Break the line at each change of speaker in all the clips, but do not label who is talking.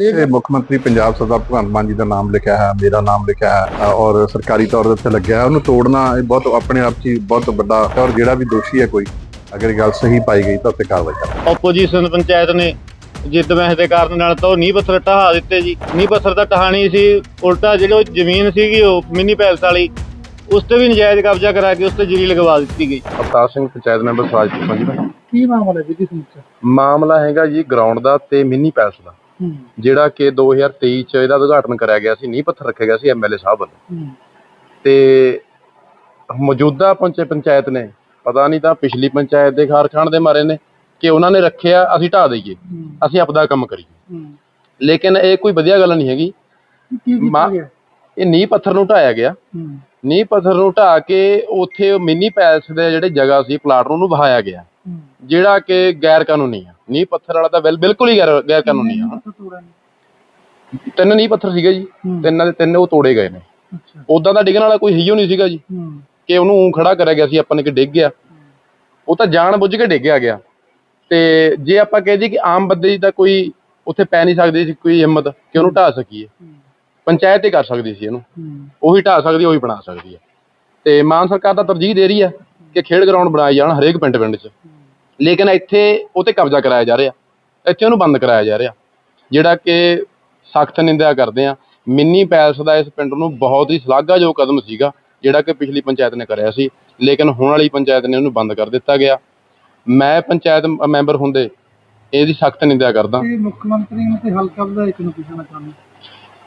ਇਹ ਮੁੱਖ ਮੰਤਰੀ ਪੰਜਾਬ ਸਰਦਾਰ ਭਗਵੰਤ ਮਾਨ ਜੀ ਦਾ ਨਾਮ ਲਿਖਿਆ ਹੈ ਮੇਰਾ ਨਾਮ ਲਿਖਿਆ ਹੈ ਔਰ ਸਰਕਾਰੀ ਤੌਰ ਦੇ ਉੱਤੇ ਲੱਗਿਆ ਹੈ। ਉਹਨੂੰ ਤੋੜਨਾ ਇਹ ਬਹੁਤ ਆਪਣੇ ਆਪ 'ਚ ਬਹੁਤ ਵੱਡਾ ਔਰ ਜਿਹੜਾ ਵੀ ਦੋਸ਼ੀ ਹੈ ਕੋਈ ਅਗਰ ਗੱਲ ਸਹੀ ਪਾਈ ਗਈ ਤਾਂ ਉੱਤੇ ਕਾਰਵਾਈ ਕਰਾਂਗੇ।
ਆਪੋਜੀਸ਼ਨ ਪੰਚਾਇਤ ਨੇ ਜਿੱਦ ਮਹਿ ਦੇ ਕਾਰਨ ਨਾਲ ਤਾਂ ਉਹ ਨੀਂਹ ਪੱਥਰ ਢਹਾ ਦਿੱਤੇ ਜੀ। ਨੀਂਹ ਪੱਥਰ ਤਾਂ ਢਹਾਣੀ ਸੀ ਉਲਟਾ ਜਿਹੜੀ ਉਹ ਜ਼ਮੀਨ ਸੀਗੀ ਉਹ ਮਿੰਨੀ ਪੈਲਸ ਵਾਲੀ ਉਸ ਤੇ ਵੀ ਨਜਾਇਜ਼ ਕਬਜ਼ਾ ਕਰਾ ਕੇ ਉਸ ਤੇ ਜਰੀ ਲਗਵਾ ਦਿੱਤੀ ਗਈ।
ਅਵਤਾਰ ਸਿੰਘ ਪੰਚਾਇਤ ਮੈਂਬਰ ਸਵਾਜਪੁਰ ਪੰਜੀ ਦਾ
ਕੀ ਮਾਮਲਾ ਹੈ ਜੀ ਸਮੁੱਚਾ
ਮਾਮਲਾ ਹੈਗਾ ਜੀ ਗਰਾਊਂਡ ਦਾ ਤੇ ਮਿੰਨੀ ਪੈਲਸ ਦਾ। ਜਿਹੜਾ ਕਿ 2023 ਚ ਇਹਦਾ ਉਦਘਾਟਨ ਕਰਿਆ ਗਿਆ ਸੀ ਨੀਂਹ ਪੱਥਰ ਰੱਖਿਆ ਗਿਆ ਸੀ ਐਮਐਲਏ ਸਾਹਿਬ ਵੱਲੋਂ। ਤੇ ਮੌਜੂਦਾ ਪੰਚ ਪੰਚਾਇਤ ਨੇ ਪਤਾ ਨਹੀਂ ਤਾਂ ਪਿਛਲੀ ਪੰਚਾਇਤ ਦੇ ਖਾਰਖਾਨ ਦੇ ਮਾਰੇ ਨੇ ਕਿ ਉਹਨਾਂ ਨੇ ਰੱਖਿਆ ਅਸੀਂ ਢਾ ਦਈਏ ਅਸੀਂ ਆਪਦਾ ਕੰਮ ਕਰੀਏ। ਲੇਕਿਨ ਇਹ ਕੋਈ ਵਧੀਆ ਗੱਲ ਨਹੀਂ ਹੈਗੀ। ਇਹ ਨੀਂਹ ਪੱਥਰ ਨੂੰ ਢਾਇਆ ਗਿਆ। ਨੀਂਹ ਪੱਥਰ ਨੂੰ ਢਾ ਕੇ ਉੱਥੇ ਮਿੰਨੀ ਪੈਲਸ ਦੇ ਜਿਹੜੇ ਜਗ੍ਹਾ ਸੀ ਪਲਾਟ ਨੂੰ ਉਹਨੂੰ ਵਹਾਇਆ ਗਿਆ। ਜਿਹੜਾ ਕਿ ਗੈਰ ਕਾਨੂੰਨੀ ਆ। ਨੀਂਹ ਪੱਥਰ ਵਾਲਾ ਤਾਂ ਬਿਲ- ਬਿਲਕੁਲ ਹੀ ਗੈਰ ਗੈਰ ਕਾਨੂੰਨੀ ਆ।
ਨੇ
ਤਿੰਨ ਨੀਂਹ ਪੱਥਰ ਸੀਗੇ ਜੀ।
ਹੂੰ।
ਤਿੰਨਾਂ ਦੇ ਤਿੰਨ ਉਹ ਤੋੜੇ ਗਏ ਨੇ। ਉਦਾਂ ਦਾ ਡਿੱਗਣ ਵਾਲਾ ਕੋਈ ਹੀਓ ਨਹੀਂ ਸੀਗਾ ਜੀ।
ਹੂੰ।
ਕਿ ਉਹਨੂੰ ਊਂ ਖੜਾ ਕਰਿਆ ਗਿਆ ਸੀ ਆਪਾਂ ਨੇ ਕਿ ਡਿੱਗ ਗਿਆ। ਉਹ ਤਾਂ ਜਾਣ ਬੁੱਝ ਕੇ ਡਿੱਗਿਆ ਗਿਆ। ਤੇ ਜੇ ਆਪਾਂ ਕਹਿ ਦਈਏ ਕਿ ਆਮ ਬੰਦੇ ਦੀ ਤਾਂ ਕੋਈ ਉੱਥੇ ਪੈ ਨਹੀਂ ਸਕਦੀ ਸੀ ਕੋਈ ਹਿੰਮਤ ਕਿ ਉਹਨੂੰ ਢਾ ਸਕੀਏ। ਪੰਚਾਇਤ ਹੀ ਕਰ ਸਕਦੀ ਸੀ ਇਹਨੂੰ।
ਹੂੰ।
ਉਹੀ ਢਾ ਸਕਦੀ ਉਹੀ ਬਣਾ ਸਕਦੀ ਹੈ ਤੇ ਮਾਨ ਸਰਕਾਰ ਤਾਂ ਤਰਜੀਹ ਦੇ ਰਹੀ ਹੈ ਕਿ ਖੇਡ ਗਰਾਊਂਡ ਬਣਾਏ ਜਾਣ ਹਰੇਕ ਪਿੰਡ ਪਿੰਡ 'ਚ। ਲੇਕਿਨ ਇੱਥੇ ਉਹ ਤੇ ਕਬਜ਼ਾ ਕਰਾਇਆ ਜਾ ਰਿਹਾ। ਇੱਥੇ ਉਹਨੂੰ ਬੰਦ ਕਰਾਇਆ ਜਾ ਰਿਹਾ। ਜਿਹੜਾ ਕਿ ਸਖਤ ਨਿੰਦਿਆ ਕਰਦੇ ਆ। ਮਿੰਨੀ ਪੈਲਸ ਦਾ ਇਸ ਪਿੰਡ ਨੂੰ ਬਹੁਤ ਹੀ ਸ਼ਲਾਘਾਯੋਗ ਕਦਮ ਸੀਗਾ ਜਿਹੜਾ ਕਿ ਪਿਛਲੀ ਪੰਚਾਇਤ ਨੇ ਕਰਿਆ ਸੀ। ਲੇਕਿਨ ਹੁਣ ਵਾਲੀ ਪੰਚਾਇਤ ਨੇ ਉਹਨੂੰ ਬੰਦ ਕਰ ਦਿੱਤਾ ਗਿਆ। ਮੈਂ ਪੰਚਾਇਤ ਮੈਂਬਰ ਹੁੰਦੇ ਇਹਦੀ ਸਖਤ ਨਿੰਦਿਆ ਕਰਦਾ।
ਮੁੱਖ ਮੰਤਰੀ ਨੂੰ ਤੇ ਹਲਕਾ ਵਿਧਾਇਕ ਨੂੰ ਪੁੱਛਣਾ ਚਾਹੁੰਦਾ?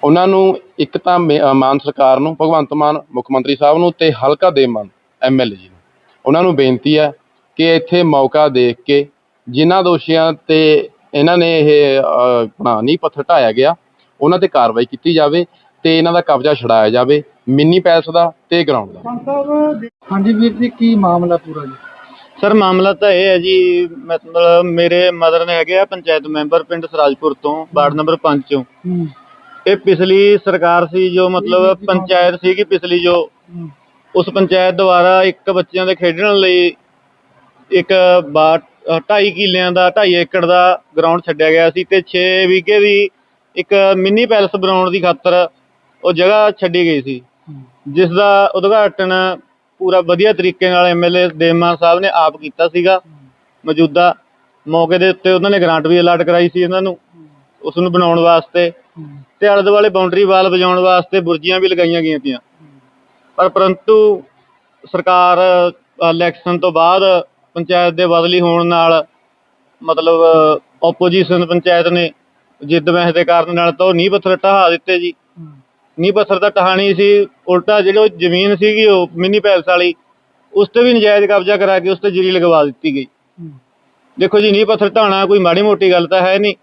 ਉਹਨਾਂ ਨੂੰ ਇੱਕ ਤਾਂ ਮੇ- ਮਾਨ ਸਰਕਾਰ ਨੂੰ ਭਗਵੰਤ ਮਾਨ ਮੁੱਖ ਮੰਤਰੀ ਸਾਹਿਬ ਨੂੰ ਤੇ ਹਲਕਾ ਦੇ ਮਾਨ ਐਮਐਲਏ ਜੀ ਨੂੰ। ਉਹਨਾਂ ਨੂੰ ਬੇਨਤੀ ਹੈ ਕਿ ਇੱਥੇ ਮੌਕਾ ਦੇਖ ਕੇ ਜਿਨ੍ਹਾਂ ਦੋਸ਼ੀਆਂ ਤੇ ਇਹਨਾਂ ਨੇ ਇਹ ਆਪਣਾ ਨੀਂਹ ਪੱਥਰ ਢਾਇਆ ਗਿਆ ਉਹਨਾਂ ਤੇ ਕਾਰਵਾਈ ਕੀਤੀ ਜਾਵੇ ਤੇ ਇਹਨਾਂ ਦਾ ਕਬਜ਼ਾ ਛਡਾਇਆ ਜਾਵੇ ਮਿੰਨੀ ਪੈਲਸ ਦਾ ਤੇ ਗਰਾਊਂਡ ਦਾ।
ਹਾਂਜੀ ਵੀਰ ਜੀ ਕੀ ਮਾਮਲਾ ਪੂਰਾ ਜੀ?
ਸਰ ਮਾਮਲਾ ਤਾਂ ਇਹ ਹੈ ਜੀ ਮਤਲਬ ਮੇਰੇ ਮਦਰ ਨੇ ਹੈਗੇ ਆ ਪੰਚਾਇਤ ਮੈਂਬਰ ਪਿੰਡ ਸਰਾਜਪੁਰ ਤੋਂ ਵਾਰਡ ਨੰਬਰ 5 ਚੋਂ। ਇਹ ਪਿਛਲੀ ਸਰਕਾਰ ਸੀ ਜੋ ਮਤਲਬ ਪੰਚਾਇਤ ਸੀਗੀ ਪਿਛਲੀ ਜੋ ਉਸ ਪੰਚਾਇਤ ਦੁਆਰਾ ਇੱਕ ਬੱਚਿਆਂ ਦੇ ਖੇਡਣ ਲਈ ਇੱਕ ਬਾ 2.5 ਕਿੱਲਿਆਂ ਦਾ 2.5 ਏਕੜ ਦਾ ਗਰਾਊਂਡ ਛੱਡਿਆ ਗਿਆ ਸੀ ਤੇ 6 ਵਿਗੇ ਦੀ ਇੱਕ ਮਿੰਨੀ ਪੈਲਸ ਬਣਾਉਣ ਦੀ ਖਾਤਰ ਉਹ ਜਗ੍ਹਾ ਛੱਡੀ ਗਈ ਸੀ। ਜਿਸ ਦਾ ਉਦਘਾਟਨ ਪੂਰਾ ਵਧੀਆ ਤਰੀਕੇ ਨਾਲ ਐਮਐਲਏ ਦੇਮਾ ਸਾਹਿਬ ਨੇ ਆਪ ਕੀਤਾ ਸੀਗਾ। ਮੌਜੂਦਾ ਮੌਕੇ ਦੇ ਉੱਤੇ ਉਹਨਾਂ ਨੇ ਗ੍ਰਾਂਟ ਵੀ ਅਲਾਟ ਕਰਾਈ ਸੀ ਇਹਨਾਂ ਨੂੰ ਉਸ ਨੂੰ ਬਣਾਉਣ ਵਾਸਤੇ। ਤੇ ਆਲੇ ਦੁਆਲੇ ਬਾਉਂਡਰੀ ਵਾਲ ਵਜਾਉਣ ਵਾਸਤੇ ਬੁਰਜੀਆਂ ਵੀ ਲਗਾਈਆਂ ਗਈਆਂ ਤੀਆਂ ਪਰ ਪਰੰਤੂ ਸਰਕਾਰ ਇਲੈਕਸ਼ਨ ਤੋਂ ਬਾਅਦ ਪੰਚਾਇਤ ਦੇ ਬਦਲੀ ਹੋਣ ਨਾਲ ਮਤਲਬ ਆਪੋਜੀਸ਼ਨ ਪੰਚਾਇਤ ਨੇ ਜਿੱਦ ਮਹਿ ਦੇ ਕਾਰਨ ਨਾਲ ਤਾਂ ਉਹ ਨੀਂਹ ਪੱਥਰ ਢਹਾ ਦਿੱਤੇ ਜੀ। ਨੀਂਹ ਪੱਥਰ ਤਾਂ ਢਹਾਣੀ ਸੀ ਉਲਟਾ ਜਿਹੜੀ ਉਹ ਜ਼ਮੀਨ ਸੀਗੀ ਉਹ ਮਿੰਨੀ ਪੈਲਸ ਵਾਲੀ ਉਸ ਤੇ ਵੀ ਨਜਾਇਜ਼ ਕਬਜ਼ਾ ਕਰਾ ਕੇ ਉਸ ਤੇ ਜਰੀ ਲਗਵਾ ਦਿੱਤੀ ਗਈ। ਦੇਖੋ ਜੀ ਨੀਂਹ ਪੱਥਰ ਢਾਣਾ ਕੋਈ ਮਾੜੀ ਮੋਟੀ ਗੱਲ ਤਾਂ ਹੈ ਨਹੀਂ।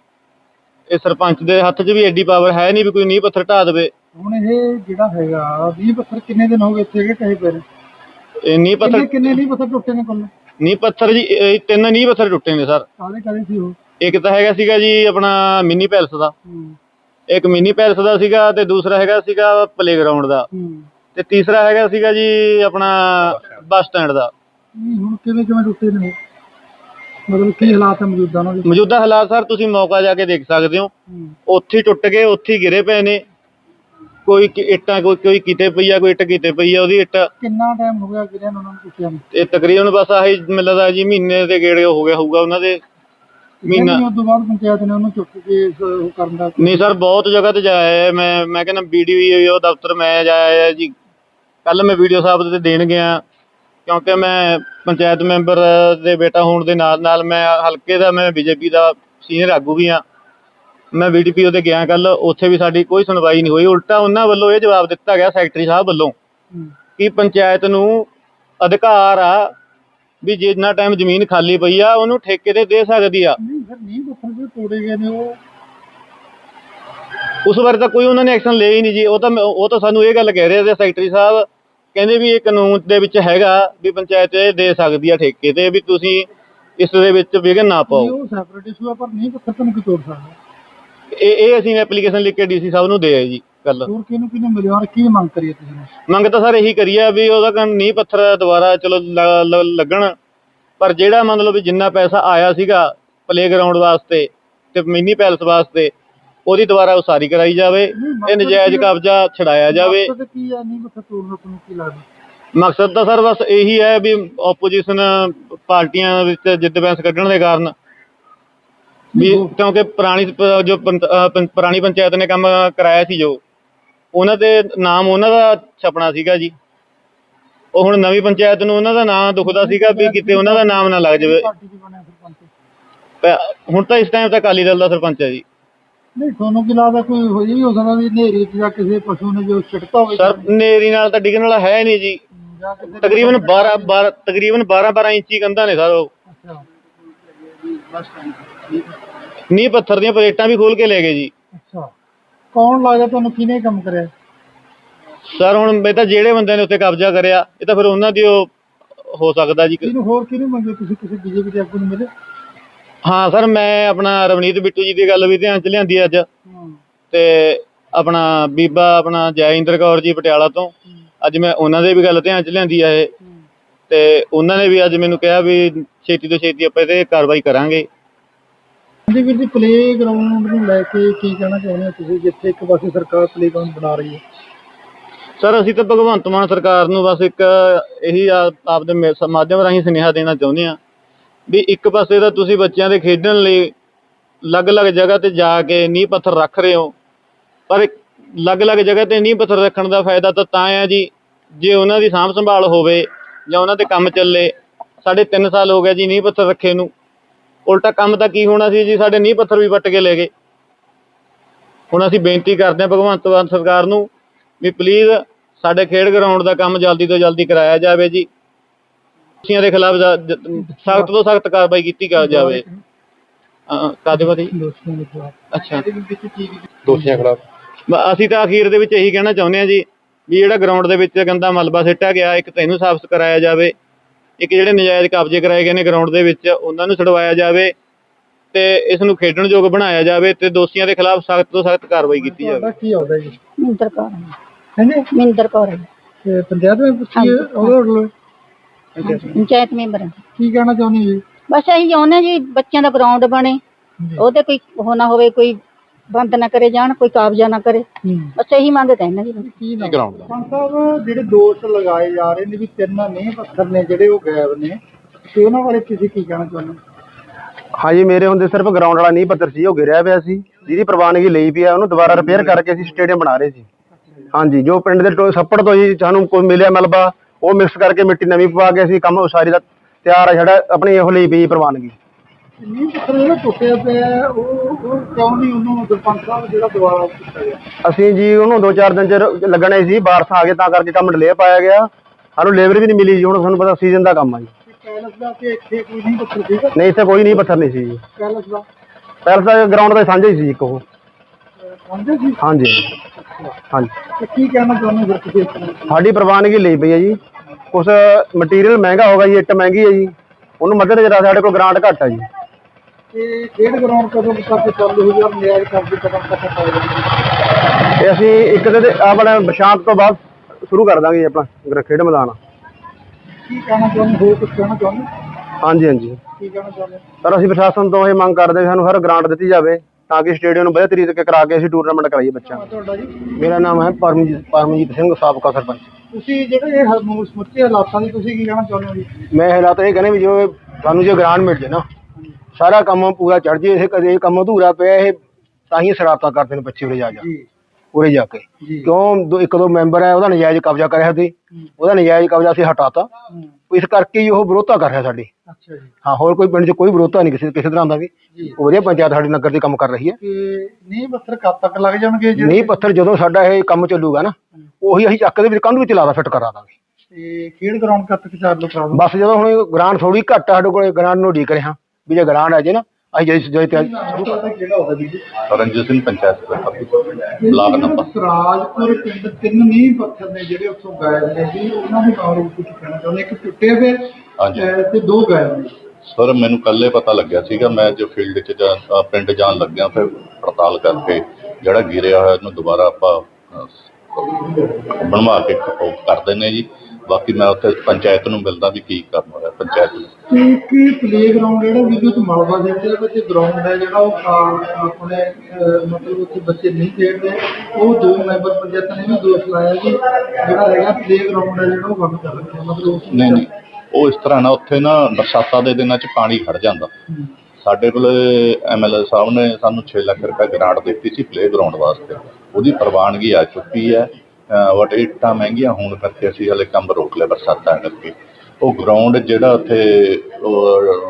ਇਹ ਸਰਪੰਚ ਦੇ ਹੱਥ 'ਚ ਵੀ ਐਡੀ ਪਾਵਰ ਹੈ ਨਹੀਂ ਵੀ ਕੋਈ ਨੀਂਹ ਪੱਥਰ ਢਾ ਦੇਵੇ।
ਹੁਣ ਇਹ ਜਿਹੜਾ ਹੈਗਾ 20 ਪੱਥਰ ਕਿੰਨੇ ਦਿਨ ਹੋ ਗਏ ਇੱਥੇ ਹੈਗੇ ਕਹੇ ਪਏ?
ਇਹ ਨੀਂਹ ਪੱਥਰ
ਕਿੰਨੇ ਕਿੰਨੇ ਨਹੀਂ ਪੱਥਰ ਟੁੱਟੇ ਨੇ ਕੋਲ?
ਨੀਂਹ ਪੱਥਰ ਜੀ ਇਹ ਤਿੰਨ ਨੀਂਹ ਪੱਥਰ ਟੁੱਟੇ ਨੇ ਸਰ।
ਕਾਹਦੇ ਕਾਹਦੇ ਸੀ ਉਹ?
ਇੱਕ ਤਾਂ ਹੈਗਾ ਸੀਗਾ ਜੀ ਆਪਣਾ ਮਿੰਨੀ ਪੈਲਸ ਦਾ।
ਹੂੰ।
ਇੱਕ ਮਿੰਨੀ ਪੈਲਸ ਦਾ ਸੀਗਾ ਤੇ ਦੂਸਰਾ ਹੈਗਾ ਸੀਗਾ ਪਲੇਗਰਾਉਂਡ ਦਾ।
ਹੂੰ।
ਤੇ ਤੀਸਰਾ ਹੈਗਾ ਸੀਗਾ ਜੀ ਆਪਣਾ ਬੱਸ ਸਟੈਂਡ ਦਾ।
ਹੁਣ ਕਿਵੇਂ ਕਿਵੇਂ ਟੁੱਟੇ ਨੇ ਉਹ? ਮਤਲਬ ਕੀ ਹਾਲਾਤ ਹੈ ਮੌਜੂਦਾ ਉਹਨਾਂ ਦੇ?
ਮੌਜੂਦਾ ਹਾਲਾਤ ਸਰ ਤੁਸੀਂ ਮੌਕਾ ਜਾ ਕੇ ਦੇਖ ਸਕਦੇ ਹੋ।
ਹੂੰ।
ਉੱਥੇ ਹੀ ਟੁੱਟ ਗਏ ਉੱਥੇ ਹੀ ਗਿਰੇ ਪਏ ਨੇ। ਕੋਈ ਕਿ- ਇੱਟਾਂ ਕੋਈ ਕੋਈ ਕਿਤੇ ਪਈ ਆ ਕੋਈ ਇੱਟ ਕਿਤੇ ਪਈ ਆ ਉਹਦੀ ਇੱਟ।
ਕਿੰਨਾ ਟਾਈਮ ਹੋ ਗਿਆ ਗਿਰਿਆ ਨੂੰ ਉਹਨਾਂ ਨੂੰ ਟੁੱਟਿਆ ਨੂੰ?
ਤੇ ਤਕਰੀਬਨ ਬਸ ਆਹੀ ਮੈਨੂੰ ਲੱਗਦਾ ਜੀ ਮਹੀਨੇ ਦੇ ਗੇੜੇ ਹੋ ਗਿਆ ਹੋਊਗਾ ਉਹਨਾਂ ਦੇ। ਮਹੀਨਾ।
ਉਸ ਤੋਂ ਬਾਅਦ ਪੰਚਾਇਤ ਨੇ ਉਹਨੂੰ ਚੁੱਕ ਕੇ ਇਸ ਉਹ ਕਰਨ ਦਾ
ਨਹੀਂ ਸਰ ਬਹੁਤ ਜਗ੍ਹਾ ਤੇ ਜਾਇਆ ਹੈ। ਮੈਂ ਮੈਂ ਕਹਿੰਦਾ ਵੀਡੀਓ ਦਫ਼ਤਰ ਮੈਂ ਜਾਇਆ ਹੈ ਜੀ। ਕੱਲ ਮੈਂ ਵੀਡੀਓ ਸਾਹਿਬ ਤੇ ਦੇਣ ਗਿਆ ਕਿਉਂਕਿ ਮੈਂ ਪੰਚਾਇਤ ਮੈਂਬਰ ਦੇ ਬੇਟਾ ਹੋਣ ਦੇ ਨਾਲ ਨਾਲ ਮੈਂ ਹਲਕੇ ਦਾ ਮੈਂ ਬੀਜੇਪੀ ਦਾ ਸੀਨੀਅਰ ਆਗੂ ਵੀ ਆ। ਮੈਂ ਵੀਡੀਪੀਓ ਤੇ ਗਿਆ ਕੱਲ ਉੱਥੇ ਵੀ ਸਾਡੀ ਕੋਈ ਸੁਣਵਾਈ ਨਹੀਂ ਹੋਈ। ਉਲਟਾ ਉਹਨਾਂ ਵੱਲੋਂ ਇਹ ਜਵਾਬ ਦਿੱਤਾ ਗਿਆ ਸੈਕਟਰੀ ਸਾਹਿਬ ਵੱਲੋਂ। ਕਿ ਪੰਚਾਇਤ ਨੂੰ ਅਧਿਕਾਰ ਆ ਵੀ ਜਿੰਨਾ ਟਾਈਮ ਜ਼ਮੀਨ ਖਾਲੀ ਪਈ ਆ ਉਹਨੂੰ ਠੇਕੇ ਤੇ ਦੇ ਸਕਦੀ ਆ।
ਨਹੀਂ ਫਿਰ ਨਹੀਂ ਪੱਥਰ ਜਿਹੜੇ ਤੋੜੇ ਗਏ ਨੇ ਉਹ।
ਉਸ ਬਾਰੇ ਤਾਂ ਕੋਈ ਉਹਨਾਂ ਨੇ ਐਕਸ਼ਨ ਲਿਆ ਹੀ ਨਹੀਂ ਜੀ। ਉਹ ਤਾਂ ਉਹ ਤਾਂ ਸਾਨੂੰ ਇਹ ਗੱਲ ਕਹਿ ਰਹੇ ਸੀ ਸੈਕਟਰੀ ਸਾਹਿਬ ਕਹਿੰਦੇ ਵੀ ਇਹ ਕਾਨੂੰਨ ਦੇ ਵਿੱਚ ਹੈਗਾ ਵੀ ਪੰਚਾਇਤ ਇਹ ਦੇ ਸਕਦੀ ਆ ਠੇਕੇ ਤੇ ਵੀ ਤੁਸੀਂ ਇਸ ਦੇ ਵਿੱਚ ਵਿਘਨ ਨਾ ਪਾਓ।
ਉਹ ਸੈਪਰੇਟ ਇਸ਼ੂ ਆ ਪਰ ਨਹੀਂ ਪੱਥਰ ਤਾਂ ਨਹੀਂ ਕੋਈ ਤੋੜ ਸਕਦਾ?
ਇਹ ਇਹ ਅਸੀਂ ਐਪਲੀਕੇਸ਼ਨ ਲਿਖ ਕੇ ਡੀਸੀ ਸਾਹਿਬ ਨੂੰ ਦੇ ਆਏ ਜੀ ਕੱਲ
ਹੋਰ ਕਿਹਨੂੰ ਕਿਹਨੂੰ ਮਿਲਿਆ ਔਰ ਕੀ ਮੰਗ ਕਰੀਏ ਤੁਸੀਂ?
ਮੰਗ ਤਾਂ ਸਰ ਇਹੀ ਕਰੀ ਆ ਵੀ ਉਹਦਾ ਕੰਨ ਨੀਂਹ ਪੱਥਰ ਦੁਬਾਰਾ ਚਲੋ ਲ- ਲ- ਲੱਗਣ। ਪਰ ਜਿਹੜਾ ਮਤਲਬ ਵੀ ਜਿੰਨਾ ਪੈਸਾ ਆਇਆ ਸੀਗਾ ਪਲੇਗਰਾਉਂਡ ਵਾਸਤੇ ਤੇ ਮਿੰਨੀ ਪੈਲਸ ਵਾਸਤੇ ਉਹਦੀ ਦੁਬਾਰਾ ਉਸਾਰੀ ਕਰਾਈ ਜਾਵੇ ਇਹ ਨਜਾਇਜ਼ ਕਬਜ਼ਾ ਛਡਾਇਆ ਜਾਵੇ।
ਮਕਸਦ ਕੀ ਹੈ ਨਹੀਂ ਮਤਲਬ ਤੋੜਨ ਨੂੰ ਕੀ ਲੱਗਦਾ?
ਮਕਸਦ ਤਾਂ ਸਰ ਬਸ ਇਹੀ ਹੈ ਵੀ ਆਪੋਜੀਸ਼ਨ ਪਾਰਟੀਆਂ ਵਿੱਚ ਜਿੱਦ ਬੈਂਸ ਕੱਢਣ ਦੇ ਕਾਰਨ ਵੀ ਕਿਉਂਕਿ ਪੁਰਾਣੀ ਪ- ਜੋ ਪੰਤ- ਅਹ ਪੰ- ਪੁਰਾਣੀ ਪੰਚਾਇਤ ਨੇ ਕੰਮ ਕਰਾਇਆ ਸੀ ਜੋ ਉਹਨਾਂ ਦੇ ਨਾਮ ਉਹਨਾਂ ਦਾ ਛਪਣਾ ਸੀਗਾ ਜੀ। ਉਹ ਹੁਣ ਨਵੀਂ ਪੰਚਾਇਤ ਨੂੰ ਉਹਨਾਂ ਦਾ ਨਾਮ ਦੁਖਦਾ ਸੀਗਾ ਵੀ ਕਿਤੇ ਉਹਨਾਂ ਦਾ ਨਾਮ ਨਾ ਲੱਗ ਜਾਵੇ।
ਪਾਰਟੀ ਦੀ ਬਣਿਆ ਸਰਪੰਚ
ਪ- ਹੁਣ ਤਾਂ ਇਸ ਟਾਈਮ ਤਾਂ ਅਕਾਲੀ ਦਲ ਦਾ ਸਰਪੰਚ ਹੈ ਜੀ।
ਨਹੀਂ ਤੁਹਾਨੂੰ ਕੀ ਲੱਗਦਾ ਕੋਈ ਹੋਈ ਵੀ ਹੋ ਸਕਦਾ ਵੀ ਹਨੇਰੀ ਚ ਜਾਂ ਕਿਸੇ ਪਸ਼ੂ ਨੇ ਜੋ ਛਿੜਤਾ ਹੋਵੇ।
ਸਰ ਨੇਰੀ ਨਾਲ ਤਾਂ ਡਿੱਗਣ ਵਾਲਾ ਹੈ ਨਹੀਂ ਜੀ।
ਜਾਂ ਕਿਸੇ
ਤਕਰੀਬਨ 12 12 ਤਕਰੀਬਨ 12 12 ਇੰਚੀ ਕੰਧਾਂ ਨੇ ਸਰ ਉਹ।
ਅੱਛਾ।
ਨੀਂਹ ਪੱਥਰ ਦੀਆਂ ਪਲੇਟਾਂ ਵੀ ਖੋਲ ਕੇ ਲੈ ਗਏ ਜੀ।
ਅੱਛਾ। ਕੌਣ ਲੱਗਦਾ ਤੁਹਾਨੂੰ ਕਿਹਨੇ ਕੰਮ ਕਰਿਆ?
ਸਰ ਹੁਣ ਇਹ ਤਾਂ ਜਿਹੜੇ ਬੰਦੇ ਨੇ ਉੱਤੇ ਕਬਜ਼ਾ ਕਰਿਆ ਇਹ ਤਾਂ ਫਿਰ ਉਹਨਾਂ ਦੀ ਉਹ ਹੋ ਸਕਦਾ ਜੀ।
ਕਿਹਨੂੰ ਹੋਰ ਕਿਹਨੂੰ ਮੰਗੇ? ਤੁਸੀਂ ਕਿਸੇ ਬੀਜੇਪੀ ਦੇ ਆਗੂ ਨੂੰ ਮਿਲੇ?
ਹਾਂ ਸਰ ਮੈਂ ਆਪਣਾ ਰਵਨੀਤ ਬਿੱਟੂ ਜੀ ਦੀ ਗੱਲ ਵੀ ਧਿਆਨ ਚ ਲਿਆਂਦੀ ਅੱਜ। ਤੇ ਆਪਣਾ ਬੀਬਾ ਆਪਣਾ ਜੈਇੰਦਰ ਕੌਰ ਜੀ ਪਟਿਆਲਾ ਤੋਂ। ਅੱਜ ਮੈਂ ਉਹਨਾਂ ਦੇ ਵੀ ਗੱਲ ਧਿਆਨ ਚ ਲਿਆਂਦੀ ਆ ਇਹ। ਤੇ ਉਹਨਾਂ ਨੇ ਵੀ ਅੱਜ ਮੈਨੂੰ ਕਿਹਾ ਵੀ ਛੇਤੀ ਤੋਂ ਛੇਤੀ ਆਪਾਂ ਇਹਦੇ ਕਾਰਵਾਈ ਕਰਾਂਗੇ।
ਜੀ ਵੀਰ ਜੀ ਪਲੇ ਨੂੰ ਲੈ ਕੇ ਕੀ ਕਹਿਣਾ ਚਾਹੁੰਦੇ ਹੋ ਤੁਸੀਂ, ਜਿੱਥੇ ਇੱਕ ਪਾਸੇ ਸਰਕਾਰ ਪਲੇ ਬਣਾ ਰਹੀ ਹੈ?
ਸਰ, ਅਸੀਂ ਤਾਂ ਭਗਵੰਤ ਮਾਨ ਸਰਕਾਰ ਨੂੰ ਬਸ ਇੱਕ ਇਹੀ ਆਪਦੇ ਮਾਧਿਅਮ ਰਾਹੀਂ ਸੁਨੇਹਾ ਦੇਣਾ ਚਾਹੁੰਦੇ ਆ ਵੀ ਇੱਕ ਪਾਸੇ ਤਾਂ ਤੁਸੀਂ ਬੱਚਿਆਂ ਦੇ ਖੇਡਣ ਲਈ ਅਲੱਗ-ਅਲੱਗ ਜਗ੍ਹਾ ਤੇ ਜਾ ਕੇ ਨੀਂਹ ਪੱਥਰ ਰੱਖ ਰਹੇ ਹੋ, ਪਰ ਅਲੱਗ-ਅਲੱਗ ਜਗ੍ਹਾ ਤੇ ਨੀਂਹ ਪੱਥਰ ਰੱਖਣ ਦਾ ਫਾਇਦਾ ਤਾਂ ਤਾਂ ਆ ਜੀ। ਜੇ ਉਹਨਾਂ ਦੀ ਸਾਂਭ ਸੰਭਾਲ ਹੋਵੇ ਜਾਂ ਉਹਨਾਂ ਦੇ ਕੰਮ ਚੱਲੇ, ਸਾਡੇ 3 ਸਾਲ ਹੋ ਗਿਆ ਜੀ ਨੀਂਹ ਪੱਥਰ ਰੱਖੇ ਨੂੰ। ਉਲਟਾ ਕੰਮ ਤਾਂ ਕੀ ਹੋਣਾ ਸੀ ਜੀ ਸਾਡੇ ਨੀਂਹ ਪੱਥਰ ਵੀ ਪੱਟ ਕੇ ਲੈ ਗਏ। ਹੁਣ ਅਸੀਂ ਬੇਨਤੀ ਕਰਦੇ ਹਾਂ ਭਗਵੰਤ ਮਾਨ ਸਰਕਾਰ ਨੂੰ ਵੀ ਪਲੀਜ਼ ਸਾਡੇ ਖੇਡ ਗਰਾਊਂਡ ਦਾ ਕੰਮ ਜਲਦੀ ਤੋਂ ਜਲਦੀ ਕਰਾਇਆ ਜਾਵੇ ਜੀ। ਦੋਸ਼ੀਆਂ ਦੇ ਖਿਲਾਫ ਸਖਤ ਤੋਂ ਸਖਤ ਕਾਰਵਾਈ ਕੀਤੀ ਜਾਵੇ। ਕਾਦੇ ਬਾਰੇ
ਦੇ ਖਿਲਾਫ।
ਅੱਛਾ।
ਦੋਸ਼ੀਆਂ ਖਿਲਾਫ।
ਅਸੀਂ ਤਾਂ ਅਖੀਰ ਦੇ ਵਿੱਚ ਇਹੀ ਕਹਿਣਾ ਚਾਹੁੰਦੇ ਹਾਂ ਜੀ ਵੀ ਜਿਹੜਾ ਗਰਾਊਂਡ ਦੇ ਵਿੱਚ ਗੰਦਾ ਮਲਬਾ ਸਿੱਟਿਆ ਗਿਆ ਇੱਕ ਤਾਂ ਇਹਨੂੰ ਸਾਫ਼ ਕਰਾਇਆ ਜਾਵੇ। ਇੱਕ ਜਿਹੜੇ ਨਜਾਇਜ਼ ਕਬਜ਼ੇ ਕਰਾਏ ਗਏ ਨੇ ਗਰਾਊਂਡ ਦੇ ਵਿੱਚ ਉਹਨਾਂ ਨੂੰ ਛਡਵਾਇਆ ਜਾਵੇ ਤੇ ਇਸ ਨੂੰ ਖੇਡਣ ਯੋਗ ਬਣਾਇਆ ਜਾਵੇ ਤੇ ਦੋਸ਼ੀਆਂ ਦੇ ਖਿਲਾਫ ਸਖਤ ਤੋਂ ਸਖਤ ਕਾਰਵਾਈ ਕੀਤੀ ਜਾਵੇ।
ਕੀ ਆਉਂਦਾ ਜੀ?
ਮਿੰਦਰ ਕੌਰ ਹੈ।
ਹਾਂਜੀ?
ਮਿੰਦਰ ਕੌਰ ਹੈ।
ਤੇ ਪੰਚਾਇਤ ਵਿੱਚ ਪੁੱਛੀਏ ਉਹਦੇ
ਪੰਚਾਇਤ ਮੈਂਬਰ।
ਕੀ ਕਹਿਣਾ ਚਾਹੁੰਦੇ ਜੀ?
ਬਸ ਇਹੀ ਚਾਹੁੰਦੇ ਜੀ ਬੱਚਿਆਂ ਦਾ ਗਰਾਊਂਡ ਬਣੇ। ਉਹਦੇ ਕੋਈ ਉਹ ਨਾ ਹੋਵੇ ਕੋਈ ਬੰਦ ਨਾ ਕਰੇ ਜਾਣ ਕੋਈ ਕਾਬਜ਼ਾ ਨਾ ਕਰੇ।
ਹੂੰ।
ਬਸ ਇਹੀ ਮੰਗ ਕਹਿੰਦੇ ਜੀ
ਕੀ ਨਾ
ਗਰਾਊਂਡ ਦਾ?
ਖਾਨ ਸਾਹਿਬ ਜਿਹੜੇ ਦੋਸ਼ ਲਗਾਏ ਜਾ ਰਹੇ ਨੇ ਵੀ ਤਿੰਨ ਨਹੀਂ ਪੱਥਰ ਨੇ ਜਿਹੜੇ ਉਹ ਗਾਇਬ ਨੇ ਤੇ ਉਹਨਾਂ ਬਾਰੇ ਤੁਸੀਂ ਕੀ ਕਹਿਣਾ ਚਾਹੁੰਦੇ ਹੋ?
ਹਾਂਜੀ ਮੇਰੇ ਹੁੰਦੇ ਸਿਰਫ ਗਰਾਊਂਡ ਵਾਲਾ ਨਹੀਂ ਪੱਥਰ ਸੀ ਉਹ ਗਿਰਿਆ ਪਿਆ ਸੀ। ਜਿਹਦੀ ਪ੍ਰਵਾਨਗੀ ਲਈ ਪਈ ਆ ਉਹਨੂੰ ਦੁਬਾਰਾ ਰਿਪੇਅਰ ਕਰਕੇ ਅਸੀਂ ਸਟੇਡੀਅਮ ਬਣਾ ਰਹੇ ਸੀ। ਹਾਂਜੀ ਜੋ ਪਿੰਡ ਦੇ ਟੋ- ਛੱਪੜ ਤੋਂ ਜੀ ਸਾਨੂੰ ਕੋਈ ਮਿਲਿਆ ਮਲਬਾ ਉਹ ਮਿਕਸ ਕਰਕੇ ਮਿੱਟੀ ਨਵੀਂ ਪਵਾ ਕੇ ਅਸੀਂ ਕੰਮ ਉਸਾਰੀ ਦਾ ਤਿਆਰ ਆ ਜਿਹੜਾ ਆਪਣੀ ਇਹੋ ਲਈ ਪਈ ਪ੍ਰਵਾਨਗੀ।
ਨਹੀਂ ਪੱਥਰ ਜਿਹੜਾ ਟੁੱਟਿਆ ਪਿਆ ਹੈ, ਉਹ ਉਹ ਕਿਉਂ ਨਹੀਂ ਉਹਨੂੰ ਸਰਪੰਚ ਸਾਹਿਬ ਜਿਹੜਾ ਦੁਬਾਰਾ ਕੀਤਾ ਗਿਆ?
ਅਸੀਂ ਜੀ ਉਹਨੂੰ 2-4 ਦਿਨ ਚ ਲੱਗਣੇ ਸੀ ਬਾਰਸਾਂ ਆ ਗਏ ਤਾਂ ਕਰਕੇ ਕੰਮ ਡਿਲੇ ਪਾਇਆ ਗਿਆ। ਸਾਨੂੰ ਲੇਬਰ ਵੀ ਨਹੀਂ ਮਿਲੀ ਜੀ ਹੁਣ ਤੁਹਾਨੂੰ ਪਤਾ ਸੀਜ਼ਨ ਦਾ ਕੰਮ ਆ ਜੀ।
ਪੈਲਸ ਦਾ ਕਿ ਇੱਥੇ ਕੋਈ ਨਹੀਂ ਪੱਥਰ ਸੀਗਾ?
ਨਹੀਂ ਇੱਥੇ ਕੋਈ ਨਹੀਂ ਪੱਥਰ ਨਹੀਂ ਸੀ ਜੀ।
ਪੈਲਸ ਦਾ?
ਗਰਾਊਂਡ ਦਾ ਸਾਂਝਾ ਹੀ ਸੀ ਇੱਕ ਉਹ।
ਸਮਝੇ ਸੀ?
ਹਾਂਜੀ। ਹਾਂਜੀ।
ਤੇ ਕੀ ਕਹਿਣਾ ਚਾਹੁੰਦੇ ਹੋ ਫਿਰ ਤੁਸੀਂ ਇਸ ਤਰ੍ਹਾਂ?
ਸਾਡੀ ਪ੍ਰਵਾਨਗੀ ਲਈ ਪਈ ਹੈ ਜੀ। ਕੁਛ ਮਟੀਰੀਅਲ ਮਹਿੰਗਾ ਹੋਗਾ ਜੀ ਇੱਟ ਮਹਿੰਗੀ ਹੈ ਜੀ। ਉਹਨੂੰ ਮੱਦੇਨਜ਼ਰ ਆ ਸਾਡੇ ਕੋਲ ਗ੍ਰਾਂਟ ਘੱਟ ਹੈ ਜੀ।
ਤੇ ਖੇਡ ਗਰਾਊਂਡ ਕਦੋਂ ਤੱਕ ਚਾਲੂ ਹੋ ਗਿਆ ਨਿਆਇ ਕਰਦੇ ਕਦੋਂ ਤੱਕ ਪਾਏਗਾ
ਤੇ ਅਸੀਂ ਇੱਕ ਦਿਨ ਆਪਣਾ ਬਰਸਾਤ ਤੋਂ ਬਾਅਦ ਸ਼ੁਰੂ ਕਰ ਦਾਂਗੇ ਆਪਣਾ ਖੇਡ ਮੈਦਾਨ।
ਕੀ ਕਹਿਣਾ ਚਾਹੁੰਦੇ ਹੋ? ਕੁਝ ਕਹਿਣਾ ਚਾਹੁੰਦੇ
ਹਾਂਜੀ ਹਾਂਜੀ।
ਕੀ ਕਹਿਣਾ ਚਾਹੁੰਦੇ
ਸਰ ਅਸੀਂ ਪ੍ਰਸ਼ਾਸਨ ਤੋਂ ਇਹ ਮੰਗ ਕਰਦੇ ਹਾਂ ਸਾਨੂੰ ਹਰ ਗ੍ਰਾਂਟ ਦਿੱਤੀ ਜਾਵੇ ਤਾਂ ਕਿ ਸਟੇਡੀਅਮ ਨੂੰ ਵਧੀਆ ਤਰੀਕੇ ਕਰਾ ਕੇ ਅਸੀਂ ਟੂਰਨਾਮੈਂਟ ਕਰਾਈਏ ਬੱਚਿਆਂ ਦਾ। ਮੇਰਾ ਨਾਮ ਹੈ ਪਰਮਜੀਤ ਪਰਮਜੀਤ ਸਿੰਘ ਸਾਬਕਾ ਸਰਪੰਚ।
ਤੁਸੀਂ ਜਿਹੜੇ ਇਹ ਸਮੁੱਚੇ ਹਾਲਾਤਾਂ ਦੀ ਤੁਸੀਂ ਕੀ ਕਹਿਣਾ ਚਾਹੁੰਦੇ ਹੋ ਜੀ?
ਮੈਂ ਇਹ ਹਾਲਾਤ ਇਹ ਕਹਿੰਦੇ ਵੀ ਜੋ ਸਾਨੂੰ ਜੇ ਗ੍ਰਾਂਟ ਮਿਲ ਜੇ ਨਾ ਸਾਰਾ ਕੰਮ ਪੂਰਾ ਚੜ ਜੇ ਇਹ ਕਦੇ ਇਹ ਕੰਮ ਅਧੂਰਾ ਪਿਆ ਇਹ ਤਾਂ ਹੀ ਸ਼ਰਾਰਤਾਂ ਕਰਦੇ ਨੇ ਬੱਚੇ ਉਰੇ ਜਾ ਜਾ।
ਜੀ।
ਉਰੇ ਜਾ ਕੇ।
ਜੀ।
ਕਿਉਂ? ਦੋ ਇੱਕ ਦੋ ਮੈਂਬਰ ਹੈ ਉਹਦਾ ਨਜਾਇਜ਼ ਕਬਜ਼ਾ ਕਰਿਆ ਸੀ। ਉਹਦਾ ਨਜਾਇਜ਼ ਕਬਜ਼ਾ ਅਸੀਂ ਹਟਾਤਾ।
ਹੂੰ,
ਇਸ ਕਰਕੇ ਹੀ ਉਹ ਵਿਰੋਧਤਾ ਕਰ ਰਿਹਾ ਸਾਡੀ।
ਅੱਛਾ ਜੀ।
ਹਾਂ ਹੋਰ ਕੋਈ ਪਿੰਡ 'ਚ ਕੋਈ ਵਿਰੋਧਤਾ ਨਹੀਂ ਕਿਸੇ ਕਿਸੇ ਤਰ੍ਹਾਂ ਦਾ ਵੀ।
ਜੀ।
ਉਹ ਵਧੀਆ ਪੰਚਾਇਤ ਸਾਡੀ ਨਗਰ ਦੀ ਕੰਮ ਕਰ ਰਹੀ ਹੈ।
ਕਿ ਨਹੀਂ ਪੱਥਰ ਕਦ ਤੱਕ ਲੱਗ ਜਾਣਗੇ ਜਿਹੜੇ
ਨਹੀਂ ਪੱਥਰ ਜਦੋਂ ਸਾਡਾ ਇਹ ਕੰਮ ਚੱਲੂਗਾ ਨਾ ਉਹੀ ਅਸੀਂ ਚੱਕ ਦੇ ਵਿੱਚ ਕੰਧ ਵਿੱਚ ਲਾਦਾ ਫਿੱਟ ਕਰਾ ਦਾਂਗੇ।
ਤੇ ਖੇਡ ਗਰਾਊਂਡ ਕਦ ਤੱਕ ਚਾਲੂ ਕਰਾ ਦੋ
ਬਸ ਜਦੋਂ ਹੁਣ ਗ੍ਰਾਂਟ ਥੋੜੀ ਘੱਟ ਆ ਸਾਡੇ ਕੋਲ ਗ੍ਰਾਂਟ ਨੂੰ ਉਡੀਕ ਰਹੇ। ਹਾਂ ਵੀ ਜੇ ਗ੍ਰਾਂਟ ਆ ਜੇ ਨਾ ਅਸੀਂ ਜੇ ਜੇ ਤੇ
ਕਿਹੜਾ ਹੋਦਾ ਵੀ ਜੀ
ਰਣਜੀਤ ਸਿੰਘ ਪੰਚਾਇਤ ਸਭਾ ਬਲਾਕ ਨੰਬਰ।
ਸਰਾਜਪੁਰ ਪਿੰਡ ਤਿੰਨ ਨਹੀਂ ਪੱਥਰ ਨੇ ਜਿਹੜੇ ਉੱਥੋਂ ਗਾਇਬ ਨੇ ਜੀ ਉਹਨਾਂ ਦੇ ਬਾਰੇ ਵਿੱਚ ਕੁਝ ਕਹਿਣਾ ਚਾਹੁੰਦੇ। ਇੱਕ ਟੁੱਟੇ ਹੋਏ
ਹਾਂਜੀ।
ਅਹ, ਤੇ ਦੋ ਗਾਇਬ ਨੇ।
ਸਰ ਮੈਨੂੰ ਕੱਲੇ ਪਤਾ ਲੱਗਿਆ ਸੀਗਾ ਮੈਂ ਜੋ ਫੀਲਡ 'ਚ ਜਾ ਅ, ਪਿੰਡ ਜਾਣ ਲੱਗਿਆ ਫਿਰ ਪੜਤਾਲ ਕਰਕੇ ਜਿਹੜਾ ਗਿਰਿਆ ਹੋਇਆ ਇਹਨੂੰ ਦੁਬਾਰਾ ਆਪਾਂ ਅ, ਬਣਵਾ ਕੇ ਉਹ ਕਰ ਦਿੰਦੇ ਜੀ। ਬਾਕੀ ਮੈਂ ਉੱਥੇ ਪੰਚਾਇਤ ਨੂੰ ਮਿਲਦਾ ਵੀ ਕੀ ਕਰਨਾ ਹੈ ਪੰਚਾਇਤ ਨੂੰ।
ਕੀ ਪਲੇਗਰਾਉਂਡ ਜਿਹੜਾ ਵੀਡੀਓ ਚ ਮਲਬਾ ਦੇ ਵਿੱਚ ਗਰਾਊਂਡ ਹੈ ਜਿਹੜਾ ਉਹ ਆਪਣੇ ਅਹ, ਮਤਲਬ ਉੱਥੇ ਬੱਚੇ ਨਹੀਂ ਖੇਡਦੇ। ਉਹ ਦੋ ਮੈਂਬਰ ਪੰਚਾਇਤ ਨੇ ਵੀ ਦੋਸ਼ ਲਾਇਆ ਕਿ ਜਿਹੜਾ ਹੈਗਾ ਪਲੇਗਰਾਉਂਡ ਹੈ ਜਿਹੜਾ ਉਹ ਬੰਦ ਕਰ ਰੱਖਿਆ ਮਤਲਬ ਉਸ
ਨਹੀਂ ਨਹੀਂ ਉਹ ਇਸ ਤਰ੍ਹਾਂ ਨਾ ਉੱਥੇ ਨਾ ਬਰਸਾਤਾਂ ਦੇ ਦਿਨਾਂ 'ਚ ਪਾਣੀ ਖੜ ਜਾਂਦਾ। ਸਾਡੇ ਕੋਲ ਐਮਐਲਏ ਸਾਹਿਬ ਨੇ ਸਾਨੂੰ 6 ਲੱਖ ਰੁਪਏ ਗ੍ਰਾਂਟ ਦਿੱਤੀ ਸੀ ਪਲੇਗਰਾਉਂਡ ਵਾਸਤੇ। ਉਹਦੀ ਪ੍ਰਵਾਨਗੀ ਆ ਚੁੱਕੀ ਹੈ। ਬਟ ਇੱਟਾਂ ਮਹਿੰਗੀਆਂ ਹੋਣ ਕਰਕੇ ਅਸੀਂ ਹਲੇ ਕੰਮ ਰੋਕ ਲਿਆ ਬਰਸਾਤਾਂ ਕਰਕੇ। ਉਹ ਗਰਾਊਂਡ ਜਿਹੜਾ ਉੱਥੇ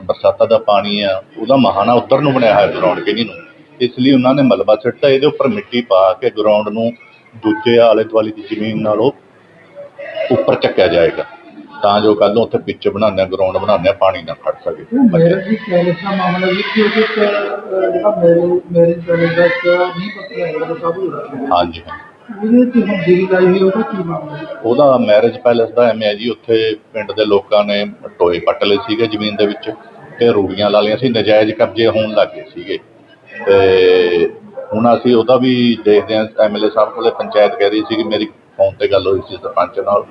ਬਰਸਾਤਾਂ ਦਾ ਪਾਣੀ ਆ ਉਹਦਾ ਮਹਾਨਾ ਉੱਤਰ ਨੂੰ ਬਣਿਆ ਹੋਇਆ ਗਰਾਊਂਡ ਕਿਨੀ ਨੂੰ। ਇਸ ਲਈ ਉਹਨਾਂ ਨੇ ਮਲਬਾ ਸਿੱਟਾ ਇਹਦੇ ਉੱਪਰ ਮਿੱਟੀ ਪਾ ਕੇ ਗਰਾਊਂਡ ਨੂੰ ਦੂਜੇ ਆਲੇ ਦੁਆਲੇ ਦੀ ਜ਼ਮੀਨ ਨਾਲੋਂ ਉੱਪਰ ਚੱਕਿਆ ਜਾਏਗਾ। ਤਾਂ ਜੋ ਕੱਲ ਨੂੰ ਉੱਥੇ ਪਿੱਚ ਬਣਾਉਂਦੇ ਆ ਗਰਾਊਂਡ ਬਣਾਉਂਦੇ ਆ ਪਾਣੀ ਨਾ ਖੜ ਸਕੇ।
ਮੈਰਿਜ ਦੀ ਪੈਲੇਸ ਦਾ ਮਾਮਲਾ ਵੀ ਕਿ ਉਹਦੇ ਚ ਅਹ, ਜਿਹੜਾ ਮੈਰਿਜ ਮੈਰਿਜ ਪੈਲੇਸ ਦਾ ਇੱਕ ਨਹੀਂ ਪਤਾ ਹੈਗਾ ਉਹ ਸਭ ਹੋ ਰਿਹਾ
ਹਾਂਜੀ।
ਉਹਦੇ ਚ ਹੁਣ ਜਿਹੜੀ ਲਾਈ ਹੋਈ, ਉਹਦਾ ਕੀ ਮਾਮਲਾ ਹੈ?
ਉਹਦਾ ਮੈਰਿਜ ਪੈਲੇਸ ਦਾ ਐਵੇਂ ਹੈ ਜੀ, ਉੱਥੇ ਪਿੰਡ ਦੇ ਲੋਕਾਂ ਨੇ ਟੋਏ ਪੱਟ ਲਏ ਸੀਗੇ ਜ਼ਮੀਨ ਦੇ ਵਿੱਚ ਤੇ ਰੂੜੀਆਂ ਲਾ ਲਈਆਂ ਸੀ, ਨਜਾਇਜ਼ ਕਬਜ਼ੇ ਹੋਣ ਲੱਗੇ ਸੀਗੇ। ਤੇ ਹੁਣ ਅਸੀਂ ਉਹਦਾ ਵੀ ਦੇਖਦੇ ਹਾਂ ਐਮਐਲਏ ਸਾਹਿਬ ਕੋਲੇ ਪੰਚਾਇਤ ਕਹਿ ਰਹੀ ਸੀ ਕਿ ਮੇਰੀ ਫੋਨ ਤੇ ਗੱਲ ਹੋਈ ਸੀ ਸਰਪੰਚ ਨਾਲ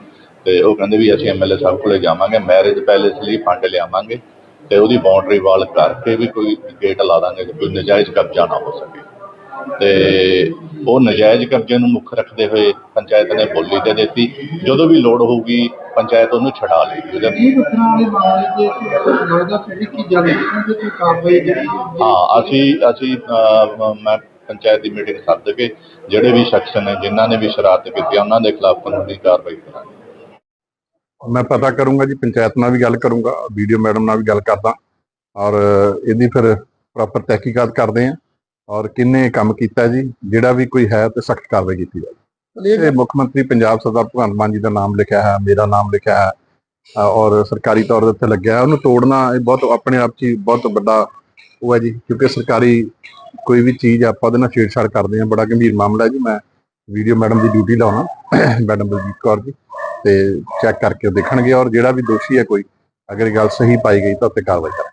ਤੇ ਉਹ ਕਹਿੰਦੇ ਵੀ ਅਸੀਂ ਐਮਐਲਏ ਸਾਹਿਬ ਕੋਲੇ ਜਾਵਾਂਗੇ ਮੈਰਿਜ ਪੈਲੇਸ ਲਈ ਫੰਡ ਲਿਆਵਾਂਗੇ ਤੇ ਉਹਦੀ ਬਾਉਂਡਰੀ ਵਾਲ ਕਰਕੇ ਵੀ ਕੋਈ ਗੇਟ ਲਾ ਦਾਂਗੇ ਕਿ ਕੋਈ ਨਜਾਇਜ਼ ਕਬਜ਼ਾ ਨਾ ਹੋ ਸਕੇ। ਤੇ ਉਹ ਨਜਾਇਜ਼ ਕਬਜ਼ੇ ਨੂੰ ਮੁੱਖ ਰੱਖਦੇ ਹੋਏ ਪੰਚਾਇਤ ਨੇ ਬੋਲੀ ਤੇ ਦਿੱਤੀ। ਜਦੋਂ ਵੀ ਲੋੜ ਹੋਊਗੀ ਪੰਚਾਇਤ ਉਹਨੂੰ ਛਡਾ
ਜਿਹੜੀ
ਹਾਂ। ਅਸੀਂ ਅਸੀਂ ਮੈਂ ਪੰਚਾਇਤ ਦੀ ਮੀਟਿੰਗ ਸੱਦ ਕੇ ਜਿਹੜੇ ਵੀ ਸ਼ਖਸ ਨੇ ਜਿਨ੍ਹਾਂ ਨੇ ਵੀ ਸ਼ਰਾਰਤ ਕੀਤੀ ਆ, ਉਹਨਾਂ ਦੇ ਖਿਲਾਫ ਕਾਨੂੰਨੀ ਕਾਰਵਾਈ ਕਰਾਂਗੇ।
ਮੈਂ ਪਤਾ ਕਰੂੰਗਾ ਜੀ ਪੰਚਾਇਤ ਨਾਲ ਵੀ ਗੱਲ ਕਰੂੰਗਾ ਵੀਡੀਓ ਮੈਡਮ ਨਾਲ ਵੀ ਗੱਲ ਕਰਦਾ। ਔਰ ਇਹਦੀ ਫਿਰ ਪ੍ਰੋਪਰ ਤਹਿਕੀਕਾਤ ਕਰਦੇ ਹਾਂ। ਔਰ ਕਿੰਨੇ ਕੰਮ ਕੀਤਾ ਜੀ ਜਿਹੜਾ ਵੀ ਕੋਈ ਹੈ ਤੇ ਸਖਤ ਕਾਰਵਾਈ ਕੀਤੀ ਜਾਵੇ। ਇਹ ਮੁੱਖ ਮੰਤਰੀ ਪੰਜਾਬ ਸਰਦਾਰ ਭਗਵੰਤ ਮਾਨ ਜੀ ਦਾ ਨਾਮ ਲਿਖਿਆ ਹੈ ਮੇਰਾ ਨਾਮ ਲਿਖਿਆ ਹੈ ਔਰ ਸਰਕਾਰੀ ਤੌਰ ਦੇ ਉੱਤੇ ਲੱਗਿਆ ਹੈ। ਉਹਨੂੰ ਤੋੜਨਾ ਇਹ ਬਹੁਤ ਆਪਣੇ ਆਪ 'ਚ ਬਹੁਤ ਵੱਡਾ ਉਹ ਹੈ ਜੀ ਕਿਉਂਕਿ ਸਰਕਾਰੀ ਕੋਈ ਵੀ ਚੀਜ਼ ਆਪਾਂ ਉਹਦੇ ਨਾਲ ਛੇੜਛਾੜ ਕਰਦੇ ਹਾਂ। ਬੜਾ ਗੰਭੀਰ ਮਾਮਲਾ ਹੈ ਜੀ ਮੈਂ ਵੀਡੀਓ ਮੈਡਮ ਦੀ ਡਿਊਟੀ ਲਾਉਣਾ ਮੈਡਮ ਬਲਜੀਤ ਕੌਰ ਜੀ ਤੇ ਚੈੱਕ ਕਰਕੇ ਦੇਖਣਗੇ। ਔਰ ਜਿਹੜਾ ਵੀ ਦੋਸ਼ੀ ਹੈ ਕੋਈ ਅਗਰ ਇਹ ਗੱਲ ਸਹੀ ਪਾਈ ਗਈ ਤਾਂ ਉੱਤੇ ਕਾਰਵਾਈ ਕਰਾਂਗੇ।